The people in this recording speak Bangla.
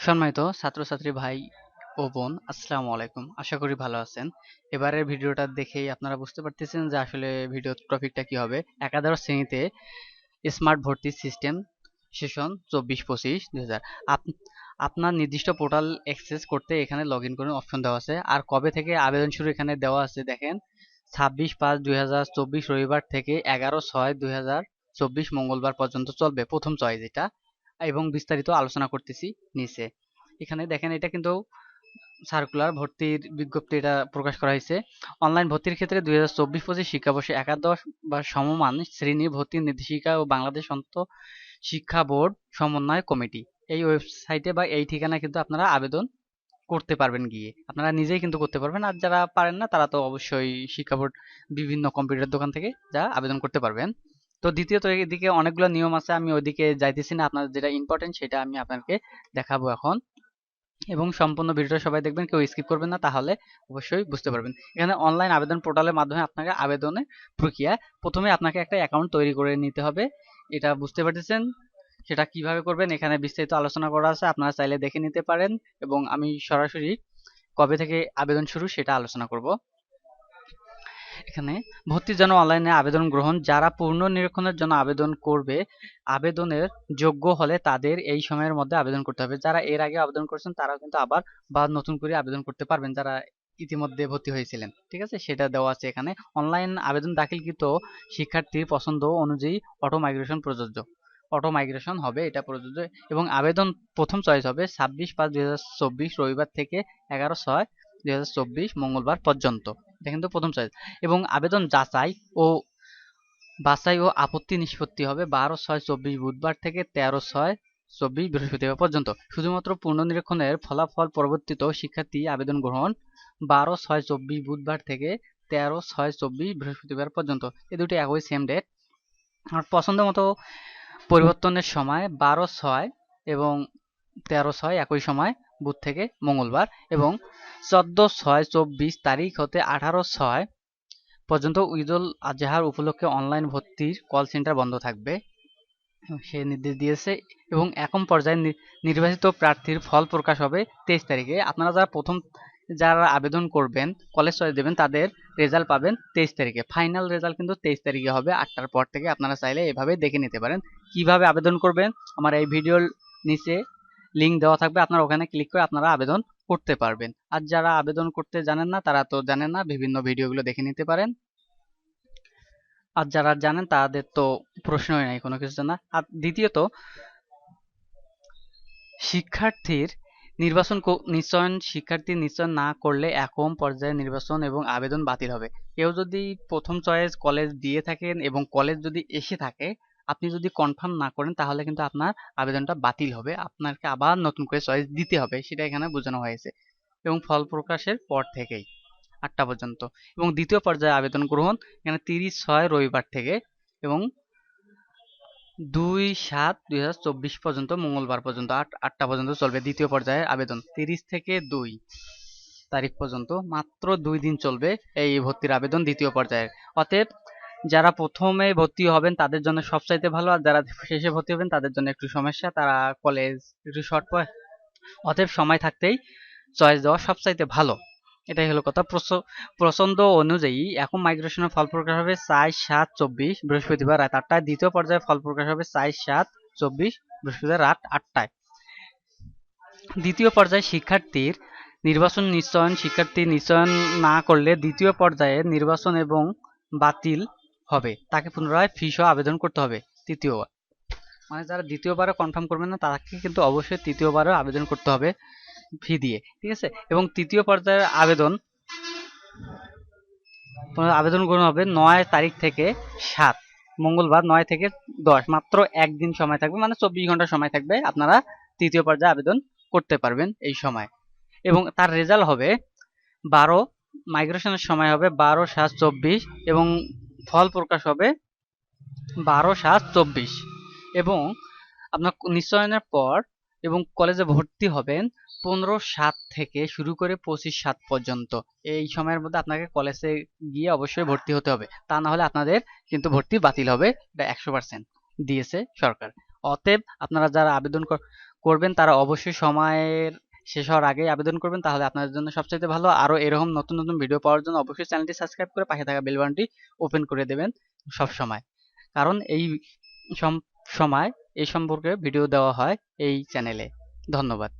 সম্মানিত ছাত্রছাত্রী ভাই ও বোন, আসসালামু আলাইকুম। আশা করি ভালো আছেন। এবারের ভিডিওটা দেখেই আপনারা বুঝতে পারতেছেন যে আসলে ভিডিও টপিকটা কি হবে। একাদশ শ্রেণীতে স্মার্ট ভর্তি সিস্টেম সেশন চব্বিশ পঁচিশ দুই আপনার নির্দিষ্ট পোর্টাল অ্যাক্সেস করতে এখানে লগ ইন করুন অপশন দেওয়া আছে। আর কবে থেকে আবেদন শুরু এখানে দেওয়া আছে দেখেন, ছাব্বিশ পাঁচ দুই রবিবার থেকে এগারো ছয় দুই মঙ্গলবার পর্যন্ত চলবে প্রথম চয়েস এটা। এবং বিস্তারিত আলোচনা করতেছি নিচে। এখানে দেখেন, এটা কিন্তু সার্কুলার ভর্তির বিজ্ঞপ্তি এটা প্রকাশ করা হয়েছে। অনলাইন ভর্তির ক্ষেত্রে দুই হাজার চব্বিশ পঁচিশ শিক্ষাবর্ষে একাদশ বা সমমান শ্রেণি ভর্তির নির্দেশিকা ও বাংলাদেশ অন্ত শিক্ষা বোর্ড সমন্বয় কমিটি। এই ওয়েবসাইটে বা এই ঠিকানায় কিন্তু আপনারা আবেদন করতে পারবেন গিয়ে। আপনারা নিজেই কিন্তু করতে পারবেন আর যারা পারেন না, তারা তো অবশ্যই শিক্ষা বোর্ড বিভিন্ন কম্পিউটার দোকান থেকে যা আবেদন করতে পারবেন। তো দ্বিতীয়ত এদিকে অনেকগুলো নিয়ম আছে, আমি ওইদিকে যাইতেছি না। আপনার যেটা ইম্পর্টেন্ট সেটা আমি আপনাকে দেখাবো এখন। এবং সম্পূর্ণ ভিডিওটা সবাই দেখবেন, কেউ স্কিপ করবেন না, তাহলে অবশ্যই বুঝতে পারবেন। এখানে অনলাইন আবেদন পোর্টালের মাধ্যমে আপনাকে আবেদনের প্রক্রিয়া, প্রথমে আপনাকে একটা অ্যাকাউন্ট তৈরি করে নিতে হবে। এটা বুঝতে পারতেছেন? সেটা কীভাবে করবেন? এখানে বিস্তারিত আলোচনা করা আছে, আপনারা চাইলে দেখে নিতে পারেন। এবং আমি সরাসরি কবে থেকে আবেদন শুরু সেটা আলোচনা করব। এখানে ভর্তির জন্য অনলাইনে আবেদন গ্রহণ, যারা পূর্ণ নিরীক্ষণের জন্য আবেদন করবে, আবেদনের যোগ্য হলে তাদের এই সময়ের মধ্যে আবেদন করতে হবে। যারা এর আগে আবেদন করেছেন, তারাও কিন্তু আবার বা নতুন করে আবেদন করতে পারবেন, যারা ইতিমধ্যে ভর্তি হয়েছিলেন। ঠিক আছে? সেটা দেওয়া আছে এখানে। অনলাইন আবেদন দাখিলকৃত শিক্ষার্থীর পছন্দ অনুযায়ী অটো মাইগ্রেশন প্রযোজ্য। অটো মাইগ্রেশন হবে, এটা প্রযোজ্য। এবং আবেদন প্রথম চয়েস হবে ছাব্বিশ পাঁচ দুই রবিবার থেকে এগারো ছয় দুই হাজার চব্বিশ মঙ্গলবার পর্যন্ত। এটা কিন্তু প্রথম চয়েস এবং আবেদন যাচাই ও বাছাই ও আপত্তি নিষ্পত্তি হবে বারো ছয় চব্বিশ বুধবার থেকে তেরো ছয় চব্বিশ বৃহস্পতিবার পর্যন্ত। শুধুমাত্র পুনর্নিরীক্ষণের ফলাফল পরবর্তীত শিক্ষার্থী আবেদন গ্রহণ বারো ছয় চব্বিশ বুধবার থেকে তেরো ছয় চব্বিশ বৃহস্পতিবার পর্যন্ত। এ দুটি একই সেম ডেট আর পছন্দ মতো পরিবর্তনের সময় বারো ছয় এবং তেরো ছয় একই সময় বুধ থেকে মঙ্গলবার এবং চোদ্দ ছয় চব্বিশ তারিখ হতে আঠারো ছয় পর্যন্ত ঈদুল আজহার উপলক্ষে অনলাইন ভর্তির কল সেন্টার বন্ধ থাকবে। সে নির্দেশ দিয়েছে এবং একম পর্যায়ে নির্বাচিত প্রার্থীর ফল প্রকাশ হবে তেইশ তারিখে। আপনারা যারা প্রথম যারা আবেদন করবেন কলেজ চয়েস দেবেন তাদের রেজাল্ট পাবেন তেইশ তারিখে। ফাইনাল রেজাল্ট কিন্তু তেইশ তারিখে হবে। আটটার পর থেকে আপনারা চাইলে এভাবে দেখে নিতে পারেন। কীভাবে আবেদন করবেন? আমার এই ভিডিওর নিচে লিঙ্ক দেওয়া থাকবে। আপনারা ওখানে ক্লিক করে আপনারা আবেদন করতে পারবেন। আর যারা আবেদন করতে জানেন না, তারা তো জানেন না, বিভিন্ন ভিডিওগুলো দেখে নিতে পারেন। আর যারা জানেন, তাদের তো প্রশ্নই নাই, কোনো কিছু জানা আর দ্বিতীয়ত, শিক্ষার্থীর নির্বাচন নিশ্চয়ন শিক্ষার্থী নিশ্চয়ন না করলে একম পর্যায়ে নির্বাচন এবং আবেদন বাতিল হবে। কেউ যদি প্রথম চয়েস কলেজ দিয়ে থাকেন এবং কলেজ যদি এসে থাকে আপনি যদি কনফার্ম না করেন, তাহলে কিন্তু আপনার আবেদনটা বাতিল হবে। আপনাকে আবার নতুন করে চয়েস দিতে হবে, সেটা এখানে বোঝানো হয়েছে। এবং ফল প্রকাশের পর থেকেই, আটটা পর্যন্ত। এবং দ্বিতীয় পর্যায়ে আবেদন গ্রহণ, এখানে তিরিশ ছয় রবিবার থেকে এবং দুই সাত দুই পর্যন্ত, মঙ্গলবার পর্যন্ত আট, আটটা পর্যন্ত চলবে দ্বিতীয় পর্যায়ে আবেদন। তিরিশ থেকে দুই তারিখ পর্যন্ত, মাত্র দুই দিন চলবে এই ভর্তির আবেদন দ্বিতীয় পর্যায়ের। অতএব যারা প্রথমে ভর্তি হবেন তাদের জন্য সবচাইতে ভালো, আর যারা শেষে ভর্তি হবেন তাদের জন্য একটু সমস্যা, তারা কলেজ একটু শর্ট অতএব সময় থাকতেই চয়েস দেওয়া সবচাইতে ভালো। এটাই হলো কথা। প্রচণ্ড অনুযায়ী এখন মাইগ্রেশনের ফল প্রকাশ হবে চার সাত চব্বিশ বৃহস্পতিবার রাত আটটায়। দ্বিতীয় পর্যায়ে ফল প্রকাশ হবে চার সাত চব্বিশ বৃহস্পতিবার রাত আটটায়। দ্বিতীয় পর্যায়ে শিক্ষার্থীর নির্বাচন নিশ্চয়ন, শিক্ষার্থী নিশ্চয়ন না করলে দ্বিতীয় পর্যায়ে নির্বাচন এবং বাতিল হবে। তাকে পুনরায় ফি সহ আবেদন করতে হবে তৃতীয়বার। মানে যারা দ্বিতীয়বারও কনফার্ম করবেন না, তাকে কিন্তু অবশ্যই তৃতীয়বারও আবেদন করতে হবে ফি দিয়ে, ঠিক আছে? এবং তৃতীয় পর্যায়ের আবেদন আবেদন গ্রহণ হবে নয় তারিখ থেকে সাত, মঙ্গলবার নয় থেকে দশ, মাত্র একদিন সময় থাকবে মানে চব্বিশ ঘণ্টা সময় থাকবে আপনারা তৃতীয় পর্যায়ে আবেদন করতে পারবেন এই সময়। এবং তার রেজাল্ট হবে বারো মাইগ্রেশনের সময় হবে বারো সাত চব্বিশ এবং ফল প্রকাশ হবে বারো সাত চব্বিশ। এবং আপনার নিশ্চয়নের পর এবং কলেজে ভর্তি হবেন পনেরো সাত থেকে শুরু করে পঁচিশ সাত পর্যন্ত। এই সময়ের মধ্যে আপনাকে কলেজে গিয়ে অবশ্যই ভর্তি হতে হবে। তা না হলে আপনাদের কিন্তু ভর্তি বাতিল হবে এটা একশো পার্সেন্ট দিয়েছে সরকার। অতএব আপনারা যারা আবেদন করবেন তারা অবশ্যই সময়ের শেষ হওয়ার আগেই আবেদন করবেন, তাহলে আপনাদের জন্য সবচাইতে ভালো। আরও এরকম নতুন নতুন ভিডিও পাওয়ার জন্য অবশ্যই চ্যানেলটি সাবস্ক্রাইব করে পাশে থাকা বেলবানটি ওপেন করে দেবেন সব সময় কারণ এই সম- সময়, এই সম্পর্কে ভিডিও দেওয়া হয় এই চ্যানেলে ধন্যবাদ।